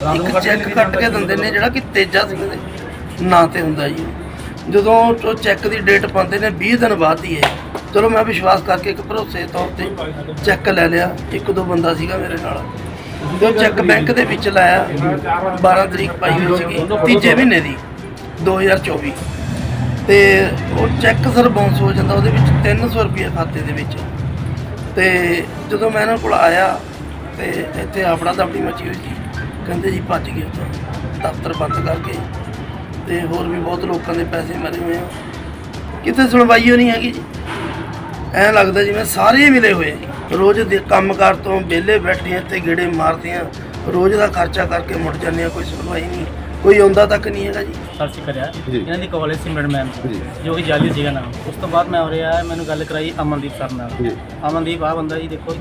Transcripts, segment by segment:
ਇੱਕ ਚੈੱਕ ਕੱਟ ਕੇ ਦਿੰਦੇ ਨੇ ਜਿਹੜਾ ਕਿ ਤੇਜਾ ਸਿੰਘ ਦੇ ਨਾਂ ਤੇ ਹੁੰਦਾ ਜੀ। ਜਦੋਂ ਉਹ ਚੈੱਕ ਦੀ ਡੇਟ ਪਾਉਂਦੇ ਨੇ 20 ਦਿਨ ਬਾਅਦ ਦੀ ਹੈ ਚਲੋ ਮੈਂ ਵਿਸ਼ਵਾਸ ਕਰਕੇ ਇੱਕ ਭਰੋਸੇ ਤੌਰ ਤੇ ਚੈੱਕ ਲੈ ਲਿਆ ਇੱਕ ਦੋ ਬੰਦਾ ਸੀਗਾ ਮੇਰੇ ਨਾਲ। ਉਹ ਚੈੱਕ ਬੈਂਕ ਦੇ ਵਿੱਚ ਲਾਇਆ 12 ਤਰੀਕ ਪਾਈ ਹੋਈ ਸੀਗੀ ਤੀਜੇ ਮਹੀਨੇ ਦੀ 2024 ਤੇ ਉਹ ਚੈੱਕ ਸਰ ਬਾਉਂਸ ਹੋ ਜਾਂਦਾ ਉਹਦੇ ਵਿੱਚ 300 ਰੁਪਏ ਖਾਤੇ ਦੇ ਵਿੱਚ। ਤੇ ਜਦੋਂ ਮੈਂ ਇਹਨਾਂ ਕੋਲ ਆਇਆ ਤੇ ਇੱਥੇ ਆਪਣਾ ਦਬੜੀ ਮਚੀ ਹੋਈ ਸੀ। ਕਹਿੰਦੇ ਜੀ ਭੱਜ ਗਏ ਉੱਥੋਂ ਦਫ਼ਤਰ ਬੰਦ ਕਰਕੇ ਤੇ ਹੋਰ ਵੀ ਬਹੁਤ ਲੋਕਾਂ ਦੇ ਪੈਸੇ ਮਰੇ ਹੋਏ ਆ। ਕਿਤੇ ਸੁਣਵਾਈ ਨਹੀਂ ਹੈਗੀ ਜੀ? ਐਂ ਲੱਗਦਾ ਜਿਵੇਂ ਸਾਰੇ ਹੀ ਮਿਲੇ ਹੋਏ ਰੋਜ਼ ਦੇ ਕੰਮਕਾਰ ਤੋਂ ਵਿਹਲੇ ਬੈਠੇ ਆ ਤੇ ਗੇੜੇ ਮਾਰਦੇ ਆ। ਰੋਜ਼ ਦਾ ਖਰਚਾ ਕਰਕੇ ਮੁੜ ਜਾਂਦੇ ਆ ਕੋਈ ਸੁਣਵਾਈ ਨਹੀਂ ਕੋਈ ਆਉਂਦਾ ਤੱਕ ਨਹੀਂ ਹੈਗਾ ਜੀ। ਸਰਚ ਕਰਿਆ। ਇਹਨਾਂ ਦੀ ਕਾਲਜ ਸਿਮਰਨ ਮੈਮ ਜੀ। ਕਿ ਜਾਲੀ ਸੀਗਾ ਨਾਮ। ਉਸ ਤੋਂ ਬਾਅਦ ਮੈਂ ਹੋ ਰਿਹਾ ਮੈਨੂੰ ਗੱਲ ਕਰਾਈ ਅਮਨਦੀਪ ਸਰ ਨਾਲ। ਅਮਨਦੀਪ ਆ ਬੰਦਾ ਜੀ ਦੇਖੋ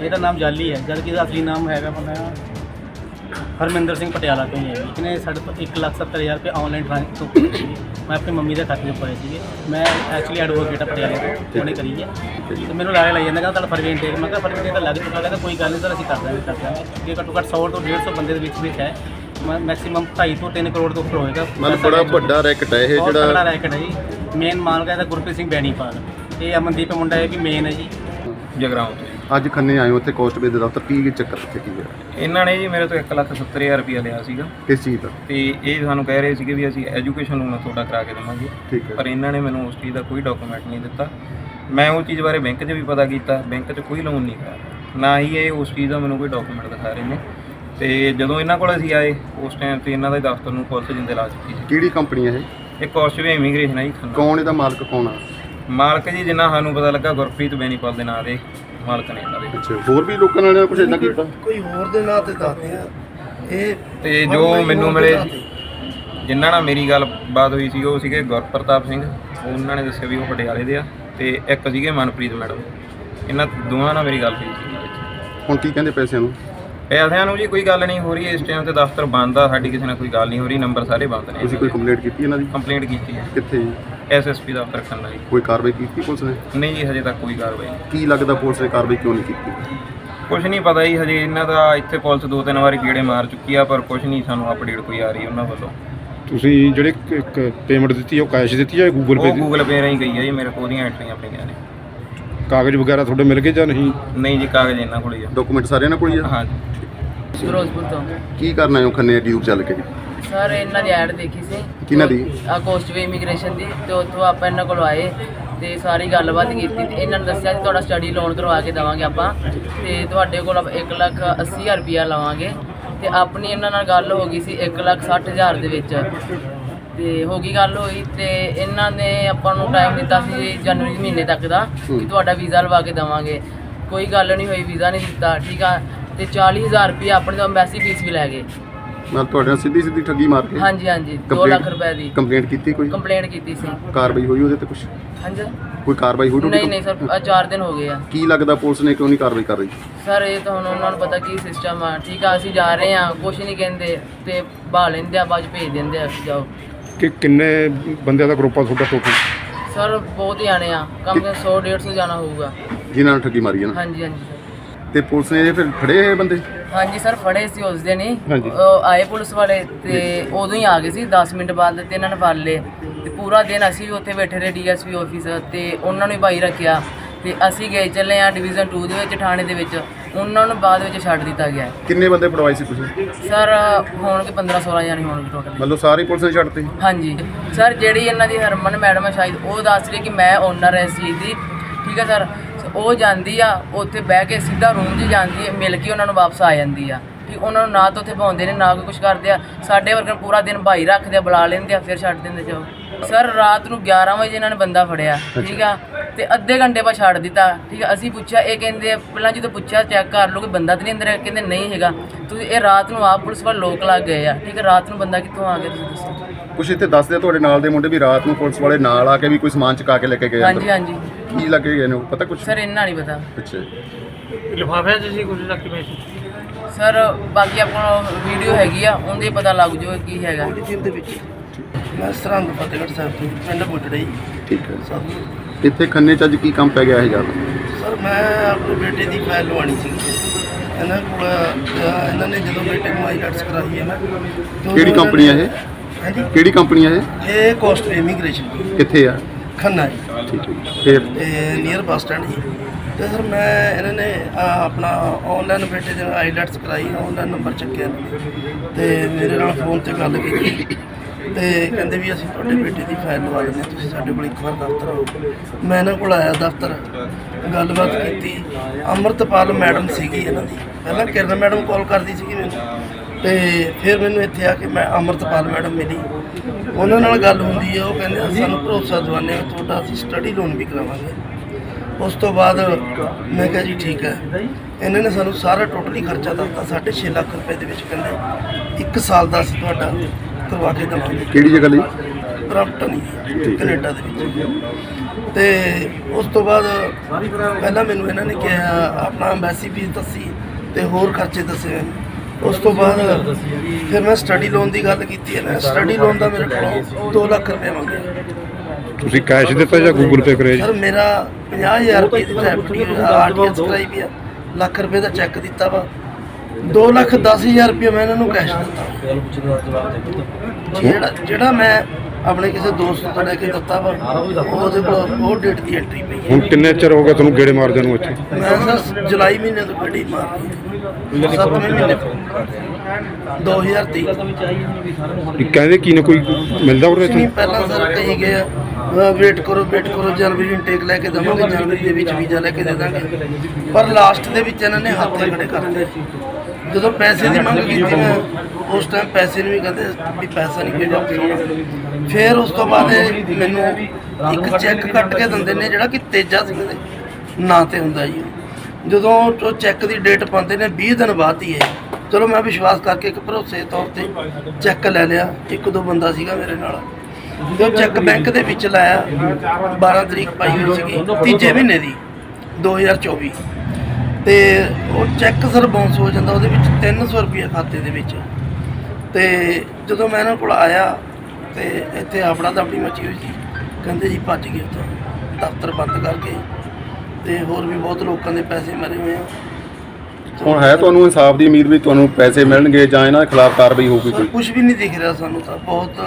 ਇਹਦਾ ਨਾਮ ਜਾਲੀ ਹੈ ਜਦ ਕਿ ਇਹਦਾ ਅਸਲੀ ਨਾਮ ਹੈਗਾ ਬੰਦਾ ਹਰਮਿੰਦਰ ਸਿੰਘ ਪਟਿਆਲਾ ਤੋਂ ਹੀ ਹੈ ਜੀ। ਇਹਨੇ ਸਾਡੇ ਤੋਂ 170000 ਰੁਪਏ ਆਨਲਾਈਨ ਟ੍ਰਾਂਸਫਰ ਤੋਂ ਕੀਤੇ ਸੀਗੇ। ਮੈਂ ਆਪਣੀ ਮੰਮੀ ਦੇ ਖਾਤੇ 'ਚ ਪਾਏ ਸੀਗੇ। ਮੈਂ ਐਕਚੁਅਲੀ ਐਡਵੋਕੇਟ ਆ ਪਟਿਆਲੇ ਤੋਂ ਉਹਨੇ ਕਰੀ ਹੈ ਤੇ ਮੈਨੂੰ ਲਾਰੇ ਲਾਈ ਜਾਂਦਾ ਕਹਿੰਦਾ ਤੁਹਾਡਾ ਫਰਵੀ ਇਨਟੇਕ ਮੈਂ ਕਿਹਾ ਫਰਵੀ ਇਨਟੇਕ ਤਾਂ ਲੱਗ ਚੁੱਕਾ ਕਹਿੰਦਾ ਕੋਈ ਗੱਲ ਨਹੀਂ ਸਰ ਅਸੀਂ ਕਰ ਦਾਂਗੇ ਕਰ ਦਾਂਗੇ। ਇਹ ਘੱਟੋ ਘੱਟ 100 ਤੋਂ 150 ਬੰਦੇ ਦੇ ਵਿੱਚ ਵਿੱਚ ਹੈ। ਮੈਕਸਿਮਮ 2.5 ਤੋਂ 3 ਕਰੋੜ ਤੋਂ ਉੱਪਰ ਹੋਏਗਾ। ਮਤਲਬ ਬੜਾ ਵੱਡਾ ਰੈਕਟ ਹੈ ਇਹ ਬਹੁਤ ਜਿਹੜਾ ਰੈਕਟ ਹੈ ਜੀ। ਮੇਨ ਮਾਲਕ ਹੈ ਤਾਂ ਗੁਰਪ੍ਰੀਤ ਸਿੰਘ ਬੈਣੀਪਾਲ। ਇਹ ਅਮਨਦੀਪ ਮੁੰਡਾ ਹੈ ਕਿ ਮੇਨ ਹੈ ਜੀ। ਜਗਰਾਉਂ ਤੋਂ। ਅੱਜ ਖੰਨੇ ਆਏ ਹੋ ਉੱਥੇ ਕੋਸਟਵੇ ਦੇ ਦਫ਼ਤਰ ਕੀ ਚੱਕਰ ਇੱਥੇ ਕੀ ਹੈ ਇਹਨਾਂ ਨੇ ਜੀ ਮੇਰੇ ਤੋਂ 170000 ਰੁਪਇਆ ਲਿਆ ਸੀਗਾ। ਕਿਸ ਚੀਜ਼ ਦਾ? ਤੇ ਇਹ ਸਾਨੂੰ ਕਹਿ ਰਹੇ ਸੀਗੇ ਵੀ ਅਸੀਂ ਐਜੂਕੇਸ਼ਨ ਲੋਨ ਤੁਹਾਡਾ ਕਰਾ ਕੇ ਦੇਵਾਂਗੇ। ਠੀਕ ਹੈ। ਪਰ ਇਹਨਾਂ ਨੇ ਮੈਨੂੰ ਉਸ ਚੀਜ਼ ਦਾ ਕੋਈ ਡਾਕੂਮੈਂਟ ਨਹੀਂ ਦਿੱਤਾ। ਮੈਂ ਉਹ ਚੀਜ਼ ਬਾਰੇ ਬੈਂਕ 'ਚ ਵੀ ਪਤਾ ਕੀਤਾ। ਬੈਂਕ 'ਚ ਕੋਈ ਲੋਨ ਨਹੀਂ ਕਰਾਇਆ। ਨਾ ਹੀ ਇਹ ਉਸ ਚੀਜ਼ ਦਾ ਮੈਨੂੰ ਕੋਈ ਡਾਕੂਮੈਂਟ ਦਿਖਾ ਰਹੇ ਨੇ। ਤੇ ਜਦੋਂ ਇਹਨਾਂ ਕੋਲ ਅਸੀਂ ਆਏ ਉਸ ਟਾਈਮ ਤੇ ਇਹਨਾਂ ਦੇ ਦਫ਼ਤਰ ਨੂੰ ਪੁਲਿਸ ਜਿੰਦੇ ਲਾ ਚੁੱਕੀ ਸੀ ਕਿਹੜੀ ਕੰਪਨੀ ਹੈ ਇਹ? ਇਹ ਕੋਸਟਵੇ ਇਮੀਗ੍ਰੇਸ਼ਨ ਹੈ ਜੀ ਖੰਨਾ। ਕੌਣ ਇਹਦਾ ਮਾਲਕ ਕੌਣ ਆ? ਮਾਲਕ ਜੀ ਜਿੰਨਾ ਸਾਨੂੰ ਪਤਾ ਲੱਗਾ ਗੁਰਪ੍ਰੀਤ ਬੈਨੀਪਾਲ ਦੇ ਨਾਂ ਦੇ। ਮਾਲਕ ਨੇ ਇਹਨਾਂ ਦੇ। ਅੱਛਾ ਹੋਰ ਵੀ ਲੋਕਾਂ ਨਾਲ ਕੁਝ ਇਦਾਂ ਕੀਤਾ? ਕੋਈ ਹੋਰ ਦੇ ਨਾਂ ਤੇ ਦੱਸਦੇ ਆ। ਇਹ ਤੇ ਜੋ ਮੈਨੂੰ ਮਿਲੇ। ਜਿਨ੍ਹਾਂ ਨਾਲ ਮੇਰੀ ਗੱਲ ਬਾਤ ਹੋਈ ਸੀ ਉਹ ਸੀਗੇ ਗੁਰਪ੍ਰਤਾਪ ਸਿੰਘ। ਉਹਨਾਂ ਨੇ ਦੱਸਿਆ ਵੀ ਉਹ ਪਟਿਆਲੇ ਦੇ ਆ ਤੇ ਇੱਕ ਸੀਗੇ ਮਨਪ੍ਰੀਤ ਮੈਡਮ। ਇਹਨਾਂ ਦੋਵਾਂ ਨਾਲ ਮੇਰੀ ਗੱਲ ਹੋਈ ਸੀ। ਹੁਣ ਕੀ ਕਹਿੰਦੇ ਪੈਸਿਆਂ ਨੂੰ? ਪੈਸਿਆਂ ਨੂੰ ਜੀ ਕੋਈ ਗੱਲ ਨਹੀਂ ਹੋ ਰਹੀ ਇਸ ਟਾਈਮ ਤੇ ਦਫ਼ਤਰ ਬੰਦ ਆ ਸਾਡੀ ਕਿਸੇ ਨਾਲ ਕੋਈ ਗੱਲ ਨਹੀਂ ਹੋ ਰਹੀ ਨੰਬਰ ਸਾਰੇ ਬੰਦ ਨੇ। ਤੁਸੀਂ ਕੋਈ ਕੰਪਲੇਂਟ ਕੀਤੀ ਇਹਨਾਂ ਦੀ? ਕੰਪਲੇਂਟ ਕੀਤੀ ਹੈ। ਕਿੱਥੇ? ਜੀ ਐਸਐਸਪੀ ਦਫ਼ਤਰ ਖੰਨਾ ਜੀ। ਕੋਈ ਕਾਰਵਾਈ ਕੀਤੀ ਪੁਲਿਸ ਨੇ? ਨਹੀਂ ਜੀ ਹਜੇ ਤੱਕ ਕੋਈ ਕਾਰਵਾਈ ਨਹੀਂ। ਕੀ ਲੱਗਦਾ ਪੁਲਿਸ ਨੇ ਕਾਰਵਾਈ ਕਿਉਂ ਨਹੀਂ ਕੀਤੀ? ਕੁਝ ਨਹੀਂ ਪਤਾ ਜੀ ਹਜੇ ਇਹਨਾਂ ਦਾ ਇੱਥੇ ਪੁਲਿਸ ਦੋ ਤਿੰਨ ਵਾਰੀ ਕੀੜੇ ਮਾਰ ਚੁੱਕੀ ਆ ਪਰ ਕੁਝ ਨਹੀਂ ਸਾਨੂੰ ਅਪਡੇਟ ਕੋਈ ਆ ਰਹੀ ਉਹਨਾਂ ਵੱਲੋਂ। ਤੁਸੀਂ ਜਿਹੜੇ ਪੇਮੈਂਟ ਦਿੱਤੀ ਹੈ ਉਹ ਕੈਸ਼ ਦਿੱਤੀ ਹੈ ਗੂਗਲ ਪੇ ਉਹ ਦੀ? ਗੂਗਲ ਪੇ ਰਾਹੀਂ ਗਈ ਹੈ ਜੀ ਮੇਰੇ ਕੋਲ ਉਹਦੀਆਂ ਐਂਟਰੀਆਂ ਪਈਆਂ ਨੇ। ਕਾਗਜ਼ ਵਗੈਰਾ ਤੁਹਾਡੇ ਮਿਲ ਗਏ ਜਾਂ ਨਹੀਂ? ਨਹੀਂ ਜੀ ਕਾਗਜ਼ ਇਹਨਾਂ ਕੋਲ ਹੀ ਆ। ਡਾਕੂਮੈਂਟ ਸਾਰਿਆਂ ਨਾਲ ਕੋਈ ਆ? ਹਾਂਜੀ। ਫਿਰੋਜ਼ਪੁਰ ਤੋਂ। ਕੀ ਕਰਨਾ ਹੈ ਉਹ ਖੰਨੇ ਡਿਊਬ ਚੱਲ ਕੇ? ਸਰ ਇਹਨਾਂ ਦੀ ਐਡ ਦੇਖੀ ਸੀ। ਕਿਹਨਾਂ ਦੀ? ਆ ਕੋਸਟਵੇ ਇਮੀਗ੍ਰੇਸ਼ਨ ਦੀ। ਤੇ ਉੱਥੋਂ ਆਪਾਂ ਇਹਨਾਂ ਕੋਲ ਆਏ ਤੇ ਸਾਰੀ ਗੱਲਬਾਤ ਕੀਤੀ। ਤੇ ਇਹਨਾਂ ਨੇ ਦੱਸਿਆ ਕਿ ਤੁਹਾਡਾ ਸਟੱਡੀ ਲੋਨ ਕਰਵਾ ਕੇ ਦੇਵਾਂਗੇ ਆਪਾਂ। ਤੇ ਤੁਹਾਡੇ ਕੋਲ 1 ਲੱਖ 80 ਹਜ਼ਾਰ ਰੁਪਇਆ ਲਵਾਂਗੇ। ਤੇ ਆਪਣੀ ਇਹਨਾਂ ਨਾਲ ਗੱਲ ਹੋ ਗਈ ਸੀ 1 ਲੱਖ 60 ਹਜ਼ਾਰ ਦੇ ਵਿੱਚ। ਤੇ ਹੋ ਗਈ ਗੱਲ ਹੋਈ ਤੇ ਇਹਨਾਂ ਨੇ ਆਪਾਂ ਨੂੰ ਟਾਈਮ ਦਿੱਤਾ ਸੀ ਜਨਵਰੀ ਮਹੀਨੇ ਤੱਕ ਦਾ ਕਿ ਤੁਹਾਡਾ ਵੀਜ਼ਾ ਲਵਾ ਕੇ ਦੇਵਾਂਗੇ। ਕੋਈ ਗੱਲ ਨਹੀਂ ਹੋਈ ਵੀਜ਼ਾ ਨਹੀਂ ਦਿੱਤਾ ਠੀਕ ਆ। ਤੇ 40000 ਰੁਪਏ ਆਪਣੇ ਤੋਂ ਐਮਬੈਸੀ ਫੀਸ ਵੀ ਲੈ ਗਏ। ਮੈਂ ਤੁਹਾਡੇ ਨਾਲ ਸਿੱਧੀ ਸਿੱਧੀ ਠੱਗੀ ਮਾਰ ਕੇ ਹਾਂਜੀ ਹਾਂਜੀ। 2 Complaint- ਲੱਖ ਰੁਪਏ ਦੀ। ਕੰਪਲੇਂਟ ਕੀਤੀ ਕੋਈ? ਕੰਪਲੇਂਟ ਕੀਤੀ ਸੀ। ਕਾਰਵਾਈ ਹੋਈ ਉਹਦੇ ਤੇ ਕੁਝ ਹਾਂਜੀ। ਕੋਈ ਕਾਰਵਾਈ ਹੋਈ ਨਹੀਂ ਨਹੀਂ ਸਰ ਆਹ ਚਾਰ ਦਿਨ ਹੋ ਗਏ ਆ। ਕੀ ਲੱਗਦਾ ਪੁਲਿਸ ਨੇ ਕਿਉਂ ਨਹੀਂ ਕਾਰਵਾਈ ਕਰ ਰਹੀ? ਸਰ ਇਹ ਤਾਂ ਹੁਣ ਉਹਨਾਂ ਨੂੰ ਪਤਾ ਕੀ ਸਿਸਟਮ ਆ। ਠੀਕ ਆ ਅਸੀਂ ਜਾ ਰਹੇ ਆ ਕੁਛ ਨਹੀਂ ਕਹਿੰਦੇ ਤੇ ਬਾਹ ਲੈਂਦੇ ਆ ਬਾਅਦ ਭੇਜ ਦਿੰਦੇ ਆ ਜਾਓ। ਕਿ ਕਿੰਨੇ ਬੰਦਿਆਂ ਦਾ ਗਰੁੱਪ ਆ ਤੁਹਾਡਾ ਟੋਟਲ ਸਰ ਬਹੁਤ ਹੀ ਆਣੇ ਆ। ਕਮ ਸੇ ਕਮ 100 150 ਜਾਣਾ ਹੋਊਗਾ। ਜਿਨ੍ਹਾਂ ਨੂੰ ਠੱਗੀ ਮਾਰੀ ਹੈ ਨਾ? ਹਾਂਜੀ ਹਾਂਜੀ ਤੇ ਪੁਲਿਸ ਨੇ ਇਹ ਫਿਰ ਫੜੇ ਇਹ ਬੰਦੇ? ਹਾਂਜੀ ਸਰ ਫੜੇ ਸੀ ਉਸ ਦਿਨ ਹੀ। ਹਾਂਜੀ। ਉਹ ਆਏ ਪੁਲਿਸ ਵਾਲੇ ਤੇ ਉਦੋਂ ਹੀ ਆ ਗਏ ਸੀ 10 ਮਿੰਟ ਬਾਅਦ ਤੇ ਇਹਨਾਂ ਨੇ ਫੜ ਲਏ। ਤੇ ਪੂਰਾ ਦਿਨ ਅਸੀਂ ਵੀ ਉੱਥੇ ਬੈਠੇ ਰਹੇ ਡੀਐਸਪੀ ਆਫਿਸ ਤੇ ਉਹਨਾਂ ਨੂੰ ਹੀ ਭਾਈ ਰੱਖਿਆ। ਤੇ ਅਸੀਂ ਗਏ ਚੱਲੇ ਆ ਡਿਵੀਜ਼ਨ 2 ਦੇ ਵਿੱਚ ਥਾਣੇ ਦੇ ਵਿੱਚ। ਉਹਨਾਂ ਨੂੰ ਬਾਅਦ ਵਿੱਚ ਛੱਡ ਦਿੱਤਾ ਗਿਆ। ਕਿੰਨੇ ਬੰਦੇ ਪੜਵਾਏ ਸੀ ਤੁਸੀਂ? ਸਰ ਹੋਣਗੇ 15 16 ਜਾਣੇ ਹੋਣਗੇ ਟੋਟਲ ਮਤਲਬ ਸਾਰੇ ਪੁਲਿਸ ਨੇ ਛੱਡਤੇ ਹਾਂਜੀ। ਸਰ ਜਿਹੜੀ ਇਹਨਾਂ ਦੀ ਹਰਮਨ ਮੈਡਮ ਹੈ ਸ਼ਾਇਦ ਉਹ ਦੱਸ ਰਹੀ ਕਿ ਮੈਂ ਓਨਰ ਐ ਇਸ ਚੀਜ਼ ਦੀ। ਠੀਕ ਹੈ ਸਰ? ਉਹ ਜਾਂਦੀ ਆ ਉੱਥੇ ਬਹਿ ਕੇ ਸਿੱਧਾ ਰੂਮ 'ਚ ਜਾਂਦੀ ਹੈ ਮਿਲ ਕੇ ਉਹਨਾਂ ਨੂੰ ਵਾਪਸ ਆ ਜਾਂਦੀ ਆ। ਠੀਕ ਉਹਨਾਂ ਨੂੰ ਨਾ ਤਾਂ ਉੱਥੇ ਪਾਉਂਦੇ ਨੇ ਨਾ ਕੋਈ ਕੁਝ ਕਰਦੇ ਆ। ਸਾਡੇ ਵਰਗੇ ਪੂਰਾ ਦਿਨ ਭਾਈ ਰੱਖਦੇ ਆ ਬੁਲਾ ਲੈਂਦੇ ਆ ਫਿਰ ਛੱਡ ਦਿੰਦੇ ਜਾਓ। ਸਰ ਰਾਤ ਨੂੰ 11 ਵਜੇ ਇਹਨਾਂ ਨੇ ਬੰਦਾ ਫੜਿਆ ਠੀਕ ਆ? ਤੇ ਅੱਧੇ ਘੰਟੇ ਬਾਅਦ ਛੱਡ ਦਿੱਤਾ ਠੀਕ ਆ? ਅਸੀਂ ਪੁੱਛਿਆ ਇਹ ਕਹਿੰਦੇ ਆ, ਪਹਿਲਾਂ ਜਦੋਂ ਪੁੱਛਿਆ ਚੈੱਕ ਕਰ ਲਓ ਕਿ ਬੰਦਾ ਤਾਂ ਨਹੀਂ ਅੰਦਰ ਹੈ? ਕਹਿੰਦੇ ਨਹੀਂ ਹੈਗਾ। ਤੁਸੀਂ ਇਹ ਰਾਤ ਨੂੰ ਆਪ ਪੁਲਿਸ ਵਾਲੇ ਲੋਕ ਲੱਗ ਗਏ ਆ ਠੀਕ ਹੈ ਰਾਤ ਨੂੰ ਬੰਦਾ ਕਿੱਥੋਂ ਆ ਗਿਆ ਤੁਸੀਂ ਦੱਸੋ? ਕੁਛ ਇੱਥੇ ਦੱਸਦੇ ਆ ਤੁਹਾਡੇ ਨਾਲ ਦੇ ਮੁੰਡੇ ਵੀ ਰਾਤ ਨੂੰ ਪੁਲਿਸ ਵਾਲੇ ਨਾਲ ਆ ਕੇ ਵੀ ਕੋਈ ਸਮਾਨ ਚੁਕਾ ਕੇ ਲੈ ਕੇ ਗਏ ਹਾਂਜੀ ਹਾਂਜੀ। ਕੀ ਲੱਗੇ ਗਏ ਨੇ ਉਹ? ਪਤਾ ਕੁਛ? ਸਰ ਇੰਨਾ ਨਹੀਂ ਪਤਾ। ਪਿੱਛੇ ਲਿਫਾਫਿਆਂ 'ਚ ਸੀ ਕੁਝ ਰੱਖੀ ਪਈ ਸੀ ਸਰ ਬਾਕੀ ਆਪਣਾ ਵੀਡੀਓ ਹੈਗੀ ਆ ਉਹਦੇ ਪਤਾ ਲੱਗ ਜਾਊਗਾ ਕੀ ਹੈਗਾ। ਦੇਰ ਦੇ ਵਿੱਚ ਮੈਂ ਸਰਹੰਦ ਫਤਿਹਗੜ੍ਹ ਸਾਹਿਬ ਤੋਂ ਪਿੰਡ ਬੁੱਢੜੇ ਜੀ ਠੀਕ ਹੈ। ਸਰ ਇੱਥੇ ਖੰਨੇ ਚ ਅੱਜ ਕੀ ਕੰਮ ਪੈ ਗਿਆ ਇਹ ਜ਼ਿਆਦਾ? ਸਰ ਮੈਂ ਆਪਣੇ ਬੇਟੇ ਦੀ ਫਾਈਲ ਲਵਾਉਣੀ ਸੀ। ਇਹਨਾਂ ਕੋਲ ਅਹ, ਇਹਨਾਂ ਨੇ ਜਦੋਂ ਬੇਟੇ ਨੂੰ ਆਈਲੈਟਸ ਕਰਾਈ ਹੈ ਨਾ ਤੇ ਉਦੋਂ ਕਿਹੜੀ ਕੰਪਨੀ ਆ ਨੇ- ਇਹ? ਹਾਂਜੀ। ਕਿਹੜੀ ਕੰਪਨੀ ਆ ਇਹ? ਇਹ ਕੋਸਟ ਇਮੀਗ੍ਰੇਸ਼ਨ ਕਿੱਥੇ ਆ? ਖੰਨਾ ਜੀ। ਠੀਕ ਹੈ ਜੀ। ਫਿਰ? ਤੇ ਨੀਅਰ ਬੱਸ ਸਟੈਂਡ ਜੀ। ਤੇ ਸਰ ਮੈਂ ਇਹਨਾਂ ਨੇ ਆਪਣਾ ਆਨਲਾਈਨ ਬੇਟੇ ਦੇ ਆਈਲੈਟਸ ਕਰਾਈ ਆਨਲਾਈਨ ਨੰਬਰ ਚੱਕਿਆ। ਤੇ ਮੇਰੇ ਨਾਲ ਫੋਨ ਤੇ ਗੱਲ ਕੀਤੀ। ਤੇ ਕਹਿੰਦੇ ਵੀ ਅਸੀਂ ਤੁਹਾਡੇ ਬੇਟੇ ਦੀ ਫਾਈਲ ਲਵਾ ਦਿੰਦੇ ਹਾਂ, ਤੁਸੀਂ ਸਾਡੇ ਕੋਲ ਇੱਕ ਵਾਰ ਦਫ਼ਤਰ ਆਓ। ਮੈਂ ਇਹਨਾਂ ਕੋਲ ਆਇਆ ਦਫ਼ਤਰ ਗੱਲਬਾਤ ਕੀਤੀ। ਅੰਮ੍ਰਿਤਪਾਲ ਮੈਡਮ ਸੀਗੀ ਇਹਨਾਂ ਦੀ। ਪਹਿਲਾਂ ਕਿਰਨ ਮੈਡਮ ਕਾਲ ਕਰਦੀ ਸੀਗੀ ਮੈਨੂੰ। ਤੇ ਫਿਰ ਮੈਨੂੰ ਇੱਥੇ ਆ ਕੇ ਮੈਂ ਅੰਮ੍ਰਿਤਪਾਲ ਮੈਡਮ ਮਿਲੀ। ਉਹਨਾਂ ਨਾਲ ਗੱਲ ਹੁੰਦੀ ਹੈ ਉਹ ਕਹਿੰਦੇ ਅਸੀਂ ਸਾਨੂੰ ਭਰੋਸਾ ਹਾਂ ਤੁਹਾਡਾ ਅਸੀਂ ਸਟੱਡੀ ਲੋਨ ਵੀ ਕਰਾਵਾਂਗੇ। ਉਸ ਤੋਂ ਬਾਅਦ ਮੈਂ ਕਿਹਾ ਜੀ ਠੀਕ ਹੈ ਇਹਨਾਂ ਨੇ ਸਾਨੂੰ ਸਾਰਾ ਟੋਟਲੀ ਖਰਚਾ ਦਿੱਤਾ 6.5 ਲੱਖ ਰੁਪਏ ਦੇ ਵਿੱਚ ਕਹਿੰਦੇ ਇੱਕ ਸਾਲ ਦਾ ਅਸੀਂ ਤੁਹਾਡਾ ਕਰਵਾ ਕੇ ਦੇਵਾਂਗੇ। ਕਿਹੜੀ ਜਗ੍ਹਾ ਲਈ? ਬਰੰਪਟਨ ਕੈਨੇਡਾ ਦੇ ਵਿੱਚ। ਤੇ ਉਸ ਤੋਂ ਬਾਅਦ ਪਹਿਲਾਂ ਮੈਨੂੰ ਇਹਨਾਂ ਨੇ ਕਿਹਾ ਆਪਣਾ ਐਮਬੈਸੀ ਫੀਸ ਦੱਸੀ ਤੇ ਹੋਰ ਖਰਚੇ ਦੱਸੇ। ਉਸ ਤੋਂ ਬਾਅਦ ਫਿਰ ਮੈਂ ਸਟੱਡੀ ਲੋਨ ਦੀ ਗੱਲ ਕੀਤੀ ਹੈ ਸਟੱਡੀ ਲੋਨ ਦਾ ਮੇਰੇ ਕੋਲੋਂ 2 ਲੱਖ ਰੁਪਏ ਮੰਗਿਆ। ਤੁਸੀਂ ਕੈਸ਼ ਦਿੱਤਾ ਜਾਂ ਗੂਗਲ ਪੇ ਕਰਿਆ ਜੀ? ਸਰ ਮੇਰਾ 50000 ਰੁਪਏ ਦੀ ਟੈਪਟੀ ਆਰਟੀਐਸ ਕਰਾਈ ਵੀ ਆ ਲੱਖ ਰੁਪਏ ਦਾ ਚੈੱਕ ਦਿੱਤਾ ਵਾ। 2 ਲੱਖ 10000 ਰੁਪਏ ਮੈਂ ਇਹਨਾਂ ਨੂੰ ਕੈਸ਼ ਦਿੱਤਾ। ਜਿਹੜਾ ਜਿਹੜਾ ਮੈਂ ਆਪਣੇ ਕਿਸੇ ਦੋਸਤ ਤੋਂ ਲੈ ਕੇ ਦਿੱਤਾ ਵਾ ਉਹਦੇ ਕੋਲ ਉਹ ਡੇਟ ਦੀ ਐਂਟਰੀ ਪਈ ਹੈ। ਹੁਣ ਕਿੰਨੇ ਚਿਰ ਹੋ ਗਿਆ ਤੁਹਾਨੂੰ ਗੇੜੇ ਮਾਰਦਿਆਂ ਨੂੰ ਇੱਥੇ? ਮੈਂ ਸਰ ਜੁਲਾਈ ਮਹੀਨੇ ਤੋਂ ਗੱਡੀ ਮਾਰ ਰਹੀ। ਹਾਂ ਸੱਤਵੇਂ ਮਹੀਨੇ ਤੋਂ। 2023 ਇਹ ਕਹਿੰਦੇ ਕੀ ਨਾ ਕੋਈ ਮਿਲਦਾ ਉਰੇ ਨਹੀਂ ਇੱਥੇ ਪਹਿਲਾਂ ਸਰ ਕਹੀ ਗਏ ਆ ਵੇਟ ਕਰੋ ਵੇਟ ਕਰੋ ਜਨਵਰੀ ਇਨਟੇਕ ਲੈ ਕੇ ਦੇਵਾਂਗੇ ਜਨਵਰੀ ਦੇ ਵਿੱਚ ਵੀਜ਼ਾ ਲੈ ਕੇ ਦੇ ਦਾਂਗੇ। ਪਰ ਲਾਸਟ ਦੇ ਵਿੱਚ ਇਹਨਾਂ ਨੇ ਹੱਥੇ ਖੜੇ ਕਰਤੇ। ਜਦੋਂ ਪੈਸੇ ਦੀ ਮੰਗ ਕੀਤੀ ਮੈਂ ਉਸ ਟਾਈਮ ਪੈਸੇ ਨੂੰ ਵੀ ਕਹਿੰਦੇ ਵੀ ਪੈਸਾ ਨਹੀਂ ਕੋਈ ਆਉਣਾ ਫਿਰ ਉਸ ਤੋਂ ਬਾਅਦ ਇਹ ਮੈਨੂੰ ਇੱਕ ਚੈੱਕ ਕੱਟ ਕੇ ਦਿੰਦੇ ਨੇ ਜਿਹੜਾ ਕਿ ਤੇਜਾ ਸਿੰਘ ਦੇ ਨਾਂ ਤੇ ਹੁੰਦਾ ਜੀ। ਜਦੋਂ ਉਹ ਚੈੱਕ ਦੀ ਡੇਟ ਪਾਉਂਦੇ ਨੇ 20 ਦਿਨ ਬਾਅਦ ਹੀ ਹੈ ਚਲੋ ਮੈਂ ਵਿਸ਼ਵਾਸ ਕਰਕੇ ਇੱਕ ਭਰੋਸੇ ਤੌਰ ਤੇ ਚੈੱਕ ਲੈ ਲਿਆ। ਇੱਕ ਦੋ ਬੰਦਾ ਸੀਗਾ ਮੇਰੇ ਨਾਲ। ਜੋ ਚੈੱਕ ਬੈਂਕ ਦੇ ਵਿੱਚ ਲਾਇਆ। 12 ਤਰੀਕ ਪਾਈ ਹੋਈ ਸੀਗੀ। ਤੀਜੇ ਮਹੀਨੇ ਦੀ। 2024 ਤੇ ਉਹ ਚੈੱਕ ਸਰ ਬਾਉਂਸ ਹੋ ਜਾਂਦਾ ਉਹਦੇ ਵਿੱਚ 300 ਰੁਪਏ ਖਾਤੇ ਦੇ ਵਿੱਚ। ਤੇ ਜਦੋਂ ਮੈਂ ਇਹਨਾਂ ਕੋਲ ਆਇਆ ਤੇ ਇੱਥੇ ਆਪਣਾ ਆਪਣੀ ਮੱਚੀ ਹੋਈ ਸੀ। ਕਹਿੰਦੇ ਜੀ ਭੱਜ ਗਏ ਉੱਥੋਂ। ਦਫ਼ਤਰ ਬੰਦ ਕਰਕੇ। ਤੇ ਹੋਰ ਵੀ ਬਹੁਤ ਲੋਕਾਂ ਦੇ ਪੈਸੇ ਮਰੇ ਹੋਏ ਆ। ਹੁਣ ਹੈ ਤੁਹਾਨੂੰ ਇਨਸਾਫ ਦੀ ਉਮੀਦ ਵੀ ਤੁਹਾਨੂੰ ਪੈਸੇ ਮਿਲਣਗੇ ਜਾਂ ਇਹਨਾਂ ਦੇ ਖਿਲਾਫ ਕਾਰਵਾਈ ਹੋਊਗੀ ਕੋਈ? ਕੁਝ ਵੀ ਨਹੀਂ ਦਿਖ ਰਿਹਾ ਸਾਨੂੰ ਤਾਂ। ਬਹੁਤ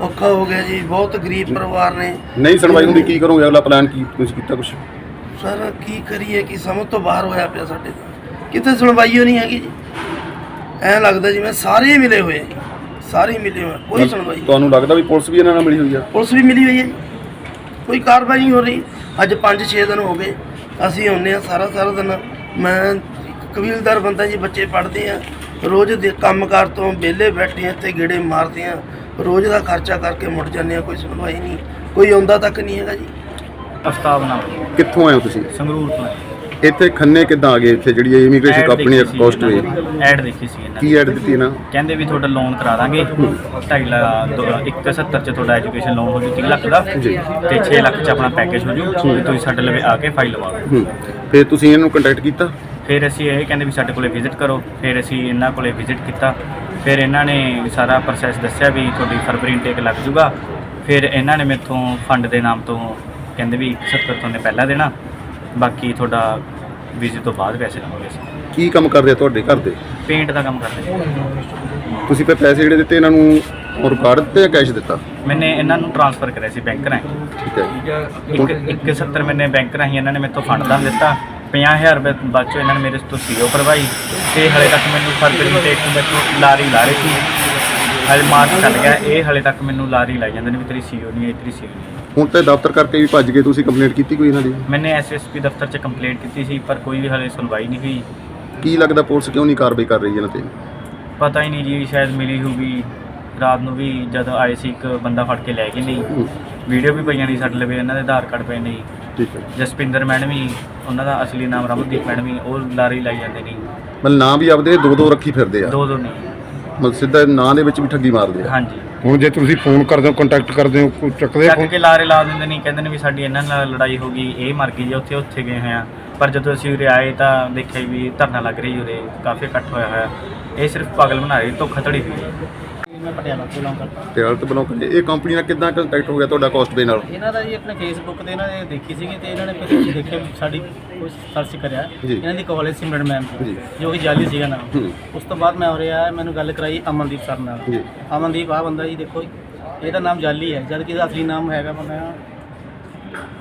ਔਖਾ ਹੋ ਗਿਆ ਜੀ। ਬਹੁਤ ਗਰੀਬ ਪਰਿਵਾਰ ਨੇ। ਨਹੀਂ ਸੁਣਵਾਈ ਹੁੰਦੀ ਕੀ ਕਰੋਗੇ? ਅਗਲਾ ਪਲਾਨ ਕੀ? ਤੁਸੀਂ ਕੀਤਾ ਕੁਝ ਸਰ ਕੀ ਕਰੀਏ? ਕਿ ਸਮਝ ਤੋਂ ਬਾਹਰ ਹੋਇਆ ਪਿਆ ਸਾਡੇ ਤਾਂ ਕਿਤੇ ਸੁਣਵਾਈ ਓ ਨਹੀਂ ਹੈਗੀ ਜੀ। ਐਂ ਲੱਗਦਾ ਜਿਵੇਂ ਸਾਰੇ ਹੀ ਮਿਲੇ ਹੋਏ ਆ ਸਾਰੇ ਹੀ ਮਿਲੇ ਹੋਏ ਆ, ਕੋਈ ਸੁਣਵਾਈ ਨਹੀਂ। ਤੁਹਾਨੂੰ ਲੱਗਦਾ ਵੀ ਪੁਲਿਸ ਵੀ ਇਹਨਾਂ ਨਾਲ ਮਿਲੀ ਹੋਈ ਆ? ਪੁਲਿਸ ਵੀ ਮਿਲੀ ਹੋਈ ਹੈ ਜੀ। ਕੋਈ ਕਾਰਵਾਈ ਨਹੀਂ ਹੋ ਰਹੀ। ਅੱਜ 5-6 ਦਿਨ ਹੋ ਗਏ। ਅਸੀਂ ਆਉਂਦੇ ਆ ਸਾਰਾ ਸਾਰਾ ਦਿਨ। ਮੈਂ ਕਬੀਲਦਾਰ ਬੰਦਾ ਜੀ ਬੱਚੇ ਪੜ੍ਹਦੇ ਆ। ਰੋਜ਼ ਦੇ ਕੰਮਕਾਰ ਤੋਂ ਵਿਹਲੇ ਬੈਠੇ ਆ ਇੱਥੇ ਗੇੜੇ ਮਾਰਦੇ ਆ। ਰੋਜ਼ ਦਾ ਖਰਚਾ ਕਰਕੇ ਮੁੜ ਜਾਂਦੇ ਆ ਕੋਈ ਸੁਣਵਾਈ ਨਹੀਂ। ਕੋਈ ਆਉਂਦਾ ਤੱਕ ਨਹੀਂ ਹੈਗਾ ਜੀ। ਅਫਤਾਬ ਨਾਮ। ਕਿੱਥੋਂ ਆਏ ਹੋ ਤੁਸੀਂ? ਸੰਗਰੂਰ ਤੋਂ। ਇੱਥੇ ਖੰਨੇ ਕਿੱਦਾਂ ਆ ਗਏ ਇੱਥੇ ਜਿਹੜੀ ਇਮੀਗ੍ਰੇਸ਼ਨ ਕੰਪਨੀ ਕੋਸਟ ਐਡ ਦੇਖੀ ਸੀ ਇਹਨਾਂ ਕੀ ਐਡ ਦਿੱਤੀ ਇਹਨਾਂ? ਕਹਿੰਦੇ ਵੀ ਤੁਹਾਡਾ ਲੋਨ ਕਰਾ ਦਾਂਗੇ। 2.5 ਲੱਖ 170 ਚ ਤੁਹਾਡਾ ਐਜੂਕੇਸ਼ਨ ਲੋਨ ਹੋ ਜੂ 3 ਲੱਖ ਦਾ। ਜੀ। ਤੇ 6 ਲੱਖ ਚ ਆਪਣਾ ਪੈਕੇਜ ਹੋ ਜੂ। ਤੁਸੀਂ ਸਾਡੇ ਲਵੇ ਆ ਕੇ ਫਾਈਲ ਲਵਾ ਲਓ ਹੂੰ। ਫਿਰ ਤੁਸੀਂ ਇਹਨੂੰ ਕੰਟੈਕਟ ਕੀਤਾ? ਫਿਰ ਅਸੀਂ ਇਹ ਕਹਿੰਦੇ ਵੀ ਸਾਡੇ ਕੋਲੇ ਵਿਜ਼ਿਟ ਕਰੋ। ਫਿਰ ਅਸੀਂ ਇਹਨਾਂ ਕੋਲੇ ਵਿਜ਼ਿਟ ਕੀਤਾ। ਫਿਰ ਇਹਨਾਂ ਨੇ ਸਾਰਾ ਪ੍ਰੋਸੈਸ ਦੱਸਿਆ ਵੀ ਤੁਹਾਡੀ ਫਰਵਰੀ ਇਨਟੇਕ ਲੱਗ ਜੂਗਾ। ਫਿਰ ਇਹਨਾਂ ਨੇ ਮੇਥੋਂ ਫੰਡ ਦੇ ਨਾਮ ਤੋਂ ਕਹਿੰਦੇ ਵੀ 70 ਤੋਂ ਨੇ ਪਹਿਲਾਂ ਦੇਣਾ। ਬਾਕੀ ਤੁਹਾਡਾ ਵੀਜ਼ੇ ਤੋਂ ਬਾਅਦ ਪੈਸੇ ਲਵਾਂਗੇ ਅਸੀਂ। ਕੀ ਕੰਮ ਕਰਦੇ ਆ ਤੁਹਾਡੇ ਘਰ ਦੇ? ਪੇਂਟ ਦਾ ਕੰਮ ਕਰਦੇ ਹਾਂ। ਤੁਸੀਂ ਫਿਰ ਪੈਸੇ ਜਿਹੜੇ ਦਿੱਤੇ ਇਹਨਾਂ ਨੂੰ ਔਰ ਕਾਰਡ ਦਿੱਤੇ ਜਾਂ ਕੈਸ਼ ਦਿੱਤਾ? ਮੈਨੇ ਇਹਨਾਂ ਨੂੰ ਟ੍ਰਾਂਸਫਰ ਕਰਿਆ ਸੀ ਬੈਂਕ ਰਾਹੀਂ। ਠੀਕ ਹੈ। ਇੱਕ ਇੱਕ 70 ਮੈਨੇ ਬੈਂਕ ਰਾਹੀਂ ਇਹਨਾਂ ਨੇ ਮੇਰੇ ਤੋਂ ਫੰਡ ਦਾ ਦਿੱਤਾ। 50000 ਰੁਪਏ ਬਾਅਦ ਚੋਂ ਇਹਨਾਂ ਨੇ ਮੇਰੇ ਤੋਂ ਸੀਓ ਭਰਵਾਈ ਤੇ ਹਲੇ ਤੱਕ ਮੈਨੂੰ ਟੇਕ ਤੋਂ ਮੈਨੂੰ ਲਾਰੀ ਲਾ ਰਹੀ ਸੀ। ਹਲੇ ਮਾਰਚ ਚੱਲ ਗਿਆ। ਇਹ ਹਲੇ ਤੱਕ ਮੈਨੂੰ ਲਾਰੀ ਲਾਈ ਜਾਂਦੇ ਨੇ ਵੀ ਤੇਰੀ ਸੀਓ ਨਹੀਂ ਹੈ ਤੇਰੀ ਸੀਓ ਨਹੀਂ ਹੈ। ਹੁਣ ਤਾਂ ਦਫ਼ਤਰ ਕਰਕੇ ਵੀ ਭੱਜ ਗਏ ਤੁਸੀਂ ਕੰਪਲੇਂਟ ਕੀਤੀ ਕੋਈ ਇਹਨਾਂ ਦੀ? ਮੈਨੇ ਐਸਐਸਪੀ ਦਫ਼ਤਰ 'ਚ ਕੰਪਲੇਂਟ ਕੀਤੀ ਸੀ ਪਰ ਕੋਈ ਵੀ ਹਲੇ ਸੁਣਵਾਈ ਨਹੀਂ ਹੋਈ। ਕੀ ਲੱਗਦਾ ਪੁਲਿਸ ਕਿਉਂ ਨਹੀਂ ਕਾਰਵਾਈ ਕਰ ਰਹੀ ਇਹਨਾਂ ਤੇ? ਪਤਾ ਹੀ ਨਹੀਂ ਜੀ ਸ਼ਾਇਦ ਮਿਲੀ ਹੋਊਗੀ। ਰਾਤ ਨੂੰ ਵੀ ਜਦੋਂ ਆਏ ਸੀ ਇੱਕ ਬੰਦਾ ਫੜ ਕੇ ਲੈ ਗਏ ਨਹੀਂ ਵੀਡੀਓ ਵੀ ਪਈਆਂ ਨਹੀਂ ਸਾਡੇ ਲਵੇ ਇਹਨਾਂ ਦੇ ਆਧਾਰ ਕਾਰਡ ਪਏ ਨਹੀਂ ਠੀਕ ਹੈ। ਜਸਪਿੰਦਰ ਮੈਡਮ ਹੀ ਉਹਨਾਂ ਦਾ ਅਸਲੀ ਨਾਮ ਰਮਨਦੀਪ ਮੈਡਮ ਹੀ ਉਹ ਲਾਰੀ ਲਾਈ ਜਾਂਦੇ ਨਹੀਂ ਮਤਲਬ ਨਾਂ ਵੀ ਆਪਦੇ ਦੋ ਦੋ ਰੱਖੀ ਫਿਰਦੇ ਆ। ਦੋ ਦੋ ਨਹੀਂ ਮਤਲਬ ਸਿੱਧਾ ਨਾਂ ਦੇ ਵਿੱਚ ਵੀ ਠੱਗੀ ਮਾਰਦੇ ਆ। ਹਾਂਜੀ। ਹੁਣ ਜੇ ਤੁਸੀਂ ਫੋਨ ਕਰਦੇ ਹੋ ਕੰਟੈਕਟ ਕਰਦੇ ਹੋ ਕੋਈ ਚੱਕਦੇ ਚੱਕ ਫੋਨ ਕੇ ਲਾਰੇ ਲਾ ਦਿੰਦੇ ਨਹੀਂ ਕਹਿੰਦੇ ਨੇ ਵੀ ਸਾਡੀ ਇਹਨਾਂ ਨਾਲ ਲੜਾਈ ਹੋ ਗਈ ਇਹ ਮਰ ਗਈ ਜੀ ਉੱਥੇ ਉੱਥੇ ਗਏ ਹੋਏ ਆ। ਪਰ ਜਦੋਂ ਅਸੀਂ ਉਰੇ ਆਏ ਤਾਂ ਦੇਖਿਆ ਵੀ ਧਰਨਾ ਲੱਗ ਰਹੀ ਉਰੇ ਕਾਫੀ ਇਕੱਠ ਹੋਇਆ ਹੋਇਆ। ਇਹ ਸਿਰਫ ਪਾਗਲ ਬਣਾ ਰਹੀ ਧੋਖਾ ਧੜੀ ਹੋਈ। ਹੈ ਮੈਂ ਪਟਿਆਲਾ ਤੋਂ ਬਿਲੋਂਗ ਕਰਦਾ। ਤੇ ਹਾਲਤ ਬਣਾਓ ਕਿ ਇਹ ਕੰਪਨੀ ਨਾਲ ਕਿੱਦਾਂ ਕੰਟੈਕਟ ਹੋ ਗਿਆ ਤੁਹਾਡਾ ਕੋਸਟਵੇ ਨਾਲ? ਇਹਨਾਂ ਦਾ ਜੀ ਆਪਣੇ ਫੇਸਬੁੱਕ ਤੇ ਇਹਨਾਂ ਨੇ ਦੇਖੀ ਸੀਗੀ ਤੇ ਇਹਨਾਂ ਨੇ ਫਿਰ ਦੇਖਿਆ ਵੀ ਸਾਡੀ ਕੋਈ ਸਰਚ ਕਰਿਆ। ਇਹਨਾਂ ਦੀ ਕਾਲਜ ਸਿਮਰਨ ਮੈਮ ਜੀ। ਜੋ ਕਿ ਜਾਲੀ ਸੀਗਾ ਨਾਮ। ਹੂੰ। ਉਸ ਤੋਂ ਬਾਅਦ ਮੈਂ ਹੋ ਰਿਹਾ ਮੈਨੂੰ ਗੱਲ ਕਰਾਈ ਅਮਨਦੀਪ ਸਰ ਨਾਲ। ਜੀ। ਅਮਨਦੀਪ ਆ ਬੰਦਾ ਜੀ ਦੇਖੋ ਇਹਦਾ ਨਾਮ ਜਾਲੀ ਹੈ ਜਦ ਕਿ ਇਹਦਾ ਅਸਲੀ ਨਾਮ ਹੈਗਾ ਬੰਦਾ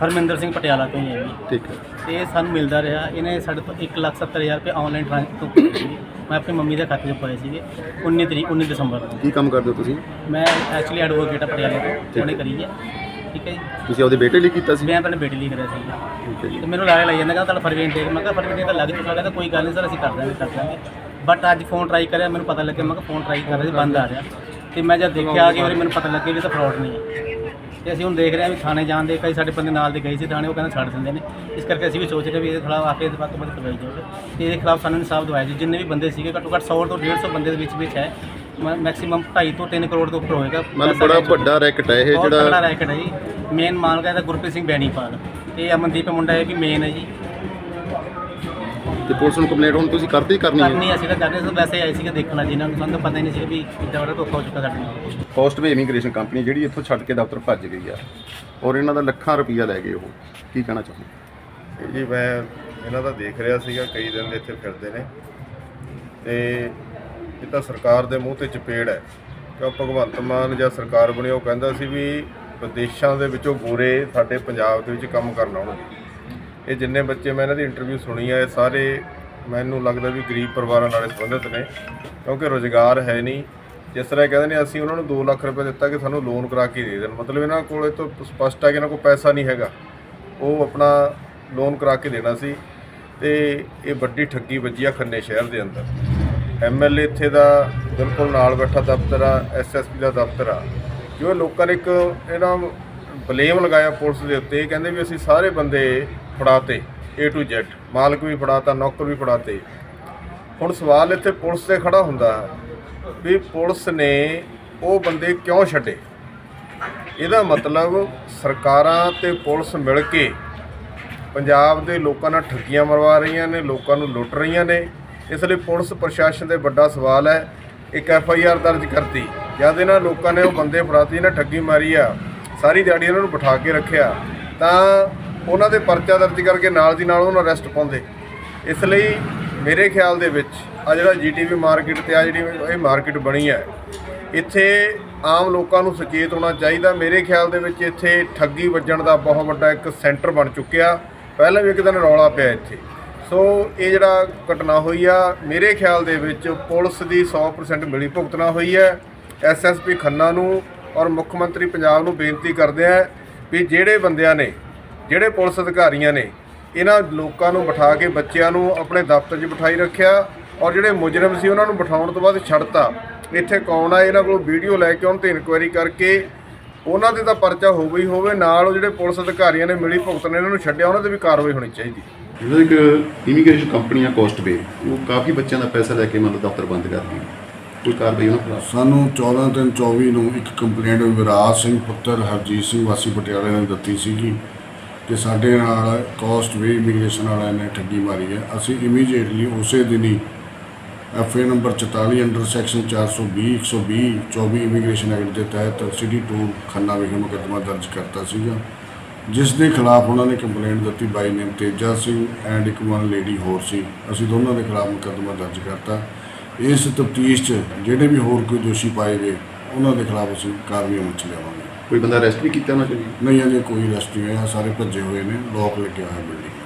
ਹਰਮਿੰਦਰ ਸਿੰਘ ਪਟਿਆਲਾ ਤੋਂ ਹੀ ਹੈ ਜੀ। ਠੀਕ ਹੈ। ਤੇ ਇਹ ਸਾਨੂੰ ਮਿਲਦਾ ਰਿਹਾ ਇਹਨੇ ਸਾਡੇ ਤੋਂ 170000 ਰੁਪਏ ਆਨਲਾਈਨ ਟ੍ਰਾਂਸਫਰ ਮੈਂ ਆਪਣੀ ਮੰਮੀ ਦੇ ਖਾਤੇ 'ਚ ਪਾਏ ਸੀਗੇ 19 ਤਰੀਕ 19 ਦਸੰਬਰ ਨੂੰ। ਕੀ ਕੰਮ ਕਰਦੇ ਹੋ ਤੁਸੀਂ? ਮੈਂ ਐਕਚੁਅਲੀ ਐਡਵੋਕੇਟ ਆ ਪਟਿਆਲੇ ਤੋਂ ਉਹਨੇ ਕਰੀ ਹੈ। ਠੀਕ ਹੈ ਜੀ। ਤੁਸੀਂ ਆਪਦੇ ਬੇਟੇ ਲਈ ਕੀਤਾ ਸੀ? ਮੈਂ ਆਪਣੇ ਬੇਟੀ ਲਈ ਕਰਿਆ ਸੀ ਠੀਕ ਹੈ ਜੀ। ਤੇ ਮੈਨੂੰ ਲਾਰੇ ਲਾਈ ਜਾਂਦਾ ਕਹਿੰਦਾ ਤੁਹਾਡਾ ਫਰਵੀ ਇਨਟੇਕ ਮੈਂ ਕਿਹਾ ਫਰਵੀ ਤਾਂ ਲੱਗ ਚੁੱਕਾ ਕਹਿੰਦਾ ਕੋਈ ਗੱਲ ਨਹੀਂ ਸਰ ਅਸੀਂ ਕਰ ਦਾਂਗੇ ਕਰ ਦਾਂਗੇ ਬਟ ਅੱਜ ਫੋਨ ਟਰਾਈ ਕਰਿਆ ਮੈਨੂੰ ਪਤਾ ਲੱਗਿਆ ਮੈਂ ਕਿਹਾ ਫੋਨ ਟਰਾਈ ਕਰ ਰਿਹਾ ਸੀ ਬੰਦ ਆ ਰਿਹਾ। ਤੇ ਮੈਂ ਜਦ ਦੇਖਿਆ ਕਿ ਉਹਰੇ ਮੈਨੂੰ ਪਤਾ ਲੱਗਿਆ ਵੀ ਇਹ ਤਾਂ ਫਰਾਡ ਨਹੀਂ ਹੈ। ਤੇ ਅਸੀਂ ਹੁਣ ਦੇਖ ਰਹੇ ਹਾਂ ਵੀ ਥਾਣੇ ਜਾਣ ਦੇ ਕਈ ਸਾਡੇ ਬੰਦੇ ਨਾਲ ਦੇ ਗਏ ਸੀ ਥਾਣੇ ਉਹ ਕਹਿੰਦੇ ਛੱਡ ਦਿੰਦੇ ਨੇ। ਇਸ ਕਰਕੇ ਅਸੀਂ ਵੀ ਸੋਚ ਰਹੇ ਵੀ ਇਹਦੇ ਖਿਲਾਫ ਆ ਕੇ ਵੱਧ ਤੋਂ ਵੱਧ ਕਰਵਾਈ ਜਾਵੇ। ਤੇ ਇਹਦੇ ਖਿਲਾਫ ਸਾਨੂੰ ਇਨਸਾਫ ਦਿਵਾਇਆ ਜੀ ਜਿੰਨੇ ਵੀ ਬੰਦੇ ਸੀਗੇ ਘੱਟੋ ਘੱਟ 100 ਤੋਂ 150 ਬੰਦੇ ਦੇ ਵਿੱਚ ਵਿੱਚ ਹੈ ਮੈਕਸਿਮਮ 2.5 ਤੋਂ 3 ਕਰੋੜ ਤੋਂ ਉੱਪਰ ਹੋਏਗਾ। ਮਤਲਬ ਬੜਾ। ਵੱਡਾ ਰੈਕਟ ਹੈ ਇਹ ਜਿਹੜਾ ਰੈਕਟ ਹੈ ਜੀ। ਮੇਨ ਮਾਲਕ ਇਹਦਾ ਗੁਰਪ੍ਰੀਤ ਸਿੰਘ ਬੈਣੀਪਾਲ। ਤੇ ਅਮਨਦੀਪ ਮੁੰਡਾ ਹੈ ਵੀ ਮੇਨ ਹੈ ਜੀ। ਤੇ ਪੁਲਿਸ ਨੂੰ ਕੰਪਲੇਂਟ ਹੁਣ ਤੁਸੀਂ ਕਰਦੇ ਹੀ ਕਰਨੀ ਹੈ। ਕਰਨੀ ਅਸੀਂ ਤਾਂ ਕਰਨੀ ਸੀ ਵੈਸੇ ਆਏ ਸੀਗੇ ਦੇਖਣਾ ਜਿਨ੍ਹਾਂ ਨੂੰ ਸਾਨੂੰ ਤਾਂ ਪਤਾ ਹੀ ਨਹੀਂ ਸੀ ਵੀ ਇੱਦਾਂ ਬੜਾ ਧੋਖਾ ਹੋ ਚੁੱਕਾ ਸਾਡੇ ਨਾਲ। ਕੋਸਟਵੇ ਇਮੀਗ੍ਰੇਸ਼ਨ ਕੰਪਨੀ ਜਿਹੜੀ ਇੱਥੋਂ ਛੱਡ ਕੇ ਦਫ਼ਤਰ ਭੱਜ ਗਈ ਆ ਔਰ ਇਹਨਾਂ ਦਾ ਲੱਖਾਂ ਰੁਪਈਆ ਲੈ ਗਏ ਉਹ। ਕੀ ਕਹਿਣਾ ਚਾਹੁੰਦੇ? ਜੀ ਮੈਂ ਇਹਨਾਂ ਦਾ ਦੇਖ ਰਿਹਾ ਸੀਗਾ ਕਈ ਦਿਨ ਦੇ ਇੱਥੇ ਫਿਰਦੇ ਨੇ। ਤੇ ਇਹ ਤਾਂ ਸਰਕਾਰ ਦੇ ਮੂੰਹ ਤੇ ਚਪੇੜ ਹੈ ਕਿਉਂ ਭਗਵੰਤ ਮਾਨ ਜਾਂ ਸਰਕਾਰ ਬਣੀ ਉਹ ਕਹਿੰਦਾ ਸੀ ਵੀ ਵਿਦੇਸ਼ਾਂ ਦੇ ਵਿੱਚੋਂ ਗੋਰੇ ਸਾਡੇ ਪੰਜਾਬ ਦੇ ਵਿੱਚ ਕੰਮ ਕਰਨ ਆਉਣਗੇ। ਇਹ ਜਿੰਨੇ ਬੱਚੇ ਮੈਂ ਇਹਨਾਂ ਦੀ ਇੰਟਰਵਿਊ ਸੁਣੀ ਹੈ ਇਹ ਸਾਰੇ ਮੈਨੂੰ ਲੱਗਦਾ ਵੀ ਗਰੀਬ ਪਰਿਵਾਰਾਂ ਨਾਲ ਸੰਬੰਧਿਤ ਨੇ, ਕਿਉਂਕਿ ਰੋਜ਼ਗਾਰ ਹੈ ਨਹੀਂ। ਜਿਸ ਤਰ੍ਹਾਂ ਇਹ ਕਹਿੰਦੇ ਨੇ, ਅਸੀਂ ਉਹਨਾਂ ਨੂੰ 2 ਲੱਖ ਰੁਪਏ ਦਿੱਤਾ ਕਿ ਸਾਨੂੰ ਲੋਨ ਕਰਾ ਕੇ ਦੇ ਦੇਣ। ਮਤਲਬ ਇਹਨਾਂ ਕੋਲ ਇਹ ਤੋਂ ਸਪਸ਼ਟ ਆ ਕਿ ਇਹਨਾਂ ਕੋਲ ਪੈਸਾ ਨਹੀਂ ਹੈਗਾ। ਉਹ ਆਪਣਾ ਲੋਨ ਕਰਾ ਕੇ ਦੇਣਾ ਸੀ ਤੇ ਇਹ ਵੱਡੀ ਠੱਗੀ ਵੱਜੀ ਆ ਖੰਨੇ ਸ਼ਹਿਰ ਦੇ ਅੰਦਰ। ਐਮਐਲਏ ਇੱਥੇ ਦਾ ਬਿਲਕੁਲ ਨਾਲ ਬੈਠਾ ਦਫ਼ਤਰ ਆ ਐਸਐਸਪੀ ਦਾ ਦਫ਼ਤਰ ਆ। ਜੋ ਲੋਕਾਂ ਨੇ ਇੱਕ ਇਹਨਾਂ ਬਲੇਮ ਲਗਾਇਆ ਪੁਲਿਸ ਦੇ ਉੱਤੇ ਕਹਿੰਦੇ ਵੀ ਅਸੀਂ ਸਾਰੇ ਬੰਦੇ ਫੜਾਤੇ, A to Z ਮਾਲਕ ਵੀ ਫੜਾਤਾ, ਨੌਕਰ ਵੀ ਫੜਾਤੇ। ਹੁਣ ਸਵਾਲ ਇੱਥੇ ਪੁਲਿਸ ਤੇ ਖੜਾ ਹੁੰਦਾ ਵੀ ਪੁਲਿਸ ਨੇ ਉਹ ਬੰਦੇ ਕਿਉਂ ਛੱਡੇ? ਇਹਦਾ ਮਤਲਬ ਸਰਕਾਰਾਂ ਤੇ ਪੁਲਿਸ ਮਿਲ ਕੇ ਪੰਜਾਬ ਦੇ ਲੋਕਾਂ ਨਾਲ ਠੱਗੀਆਂ ਮਰਵਾ ਰਹੀਆਂ ਨੇ, ਲੋਕਾਂ ਨੂੰ ਲੁੱਟ ਰਹੀਆਂ ਨੇ। ਇਸ ਲਈ ਪੁਲਿਸ ਪ੍ਰਸ਼ਾਸਨ ਦੇ ਵੱਡਾ ਸਵਾਲ ਹੈ, ਇੱਕ ਐਫ ਆਈ ਆਰ ਦਰਜ ਕਰਤੀ। ਜਦ ਇਹਨਾਂ ਲੋਕਾਂ ਨੇ ਉਹ ਬੰਦੇ ਫੜਾਤੀ ਇਹਨਾਂ ਠੱਗੀ ਮਾਰੀ ਆ, ਸਾਰੀ ਦਿਹਾੜੀ ਇਹਨਾਂ ਨੂੰ ਬਿਠਾ ਕੇ ਰੱਖਿਆ, ਤਾਂ ਉਹਨਾਂ ਦੇ ਪਰਚਾ ਦਰਜ ਕਰਕੇ ਨਾਲ ਦੀ ਨਾਲ ਉਹਨਾਂ ਨੂੰ ਅਰੈਸਟ ਪਾਉਂਦੇ। ਇਸ ਲਈ ਮੇਰੇ ਖਿਆਲ ਦੇ ਵਿੱਚ ਆ ਜਿਹੜਾ ਜੀਟੀਵੀ ਮਾਰਕੀਟ ਤੇ ਆ ਜਿਹੜੀ ਇਹ ਮਾਰਕੀਟ ਬਣੀ ਹੈ, ਇੱਥੇ ਆਮ ਲੋਕਾਂ ਨੂੰ ਸੁਚੇਤ ਹੋਣਾ ਚਾਹੀਦਾ। ਮੇਰੇ ਖਿਆਲ ਦੇ ਵਿੱਚ ਇੱਥੇ ਠੱਗੀ ਵੱਜਣ ਦਾ ਬਹੁਤ ਵੱਡਾ ਇੱਕ ਸੈਂਟਰ ਬਣ ਚੁੱਕਿਆ। ਪਹਿਲਾਂ ਵੀ ਇੱਕ ਦਿਨ ਰੌਲਾ ਪਿਆ ਇੱਥੇ। ਸੋ ਇਹ ਜਿਹੜਾ ਘਟਨਾ ਹੋਈ ਆ, ਮੇਰੇ ਖਿਆਲ ਦੇ ਵਿੱਚ ਪੁਲਿਸ ਦੀ 100% ਮਿਲੀ ਭੁਗਤਣਾ ਹੋਈ ਹੈ। ਐਸਐਸਪੀ ਖੰਨਾ ਨੂੰ ਔਰ ਮੁੱਖ ਮੰਤਰੀ ਪੰਜਾਬ ਨੂੰ ਬੇਨਤੀ ਕਰਦੇ ਆ ਵੀ ਜਿਹੜੇ ਬੰਦਿਆਂ ਨੇ ਜਿਹੜੇ ਪੁਲਿਸ ਅਧਿਕਾਰੀਆਂ ਨੇ ਇਹਨਾਂ ਲੋਕਾਂ ਨੂੰ ਬਿਠਾ ਕੇ ਬੱਚਿਆਂ ਨੂੰ ਆਪਣੇ ਦਫ਼ਤਰ 'ਚ ਬਿਠਾਈ ਰੱਖਿਆ ਔਰ ਜਿਹੜੇ ਮੁਜਰਮ ਸੀ ਉਹਨਾਂ ਨੂੰ ਬਿਠਾਉਣ ਤੋਂ ਬਾਅਦ ਛੱਡਤਾ। ਇੱਥੇ ਕੌਣ ਆ ਇਹਨਾਂ ਕੋਲੋਂ ਵੀਡੀਓ ਲੈ ਕੇ ਉਹਨਾਂ ਤੇ ਇਨਕੁਆਇਰੀ ਕਰਕੇ ਉਹਨਾਂ ਦੇ ਤਾਂ ਪਰਚਾ ਹੋ ਗਈ ਹੋਵੇ ਨਾਲ ਉਹ ਜਿਹੜੇ ਪੁਲਿਸ ਅਧਿਕਾਰੀਆਂ ਨੇ ਮਿਲੀ ਭੁਗਤ ਨੇ ਇਹਨਾਂ ਨੂੰ ਛੱਡਿਆ ਉਹਨਾਂ ਤੇ ਵੀ ਕਾਰਵਾਈ ਹੋਣੀ ਚਾਹੀਦੀ। ਜਿਹੜਾ ਇੱਕ ਇਮੀਗ੍ਰੇਸ਼ਨ ਕੰਪਨੀ ਆ ਕੋਸਟਵੇ ਉਹ ਕਾਫੀ ਬੱਚਿਆਂ ਦਾ ਪੈਸਾ ਲੈ ਕੇ ਮਤਲਬ ਦਫ਼ਤਰ ਬੰਦ ਕਰ ਗਈ ਕੋਈ ਕਾਰਵਾਈ ਉਹਨਾਂ ਖਿਲਾਫ? ਸਾਨੂੰ 14 ਤਿੰਨ 24 ਨੂੰ ਇੱਕ ਕੰਪਲੇਂਟ ਵਿਰਾਜ ਸਿੰਘ ਪੁੱਤਰ ਹਰਜੀਤ ਸਿੰਘ ਵਾਸੀ ਪਟਿਆਲੇ ਨੇ ਦਿੱਤੀ ਸੀਗੀ। ਕਿ ਸਾਡੇ ਨਾਲ ਕੋਸਟ ਵੇ ਇਮੀਗ੍ਰੇਸ਼ਨ ਵਾਲਿਆਂ ਨੇ ਠੱਗੀ ਮਾਰੀ ਹੈ। ਅਸੀਂ ਇਮੀਡੀਏਟਲੀ ਉਸੇ ਦਿਨ ਹੀ F A number 44 under section 420 120 24 immigration act ਦੇ ਤਹਿਤ ਸਿਟੀ 2 ਖੰਨਾ ਵਿਖੇ ਮੁਕੱਦਮਾ ਦਰਜ ਕਰਤਾ ਸੀਗਾ। ਜਿਸ ਦੇ ਖਿਲਾਫ ਉਹਨਾਂ ਨੇ ਕੰਪਲੇਂਟ ਦਿੱਤੀ by name Teja Singh and ਇੱਕ ਵਨ ਲੇਡੀ ਹੋਰ ਸੀ। ਅਸੀਂ ਦੋਨਾਂ ਦੇ ਖਿਲਾਫ ਮੁਕੱਦਮਾ ਦਰਜ ਕਰਤਾ। ਇਸ ਤਫਤੀਸ਼ 'ਚ ਜਿਹੜੇ ਵੀ ਹੋਰ ਕੋਈ ਦੋਸ਼ੀ ਪਾਏ ਗਏ, ਉਹਨਾਂ ਦੇ ਖਿਲਾਫ ਅਸੀਂ ਕਾਰਵਾਈ ਅਮਲ 'ਚ ਲਿਆਵਾਂਗੇ। ਕੋਈ ਬੰਦਾ ਅਰੈਸਟ ਵੀ ਕੀਤਾ ਉਹਨਾਂ ਚੋਂ? ਜੀ ਨਹੀਂ, ਅਜੇ ਕੋਈ ਰੈਸਟ ਨਹੀਂ ਹੋਇਆ, ਸਾਰੇ ਭੱਜੇ ਹੋਏ ਨੇ ਲੋਕ ਲੱਗਿਆ ਹੋਇਆ ਬਿਲਡਿੰਗ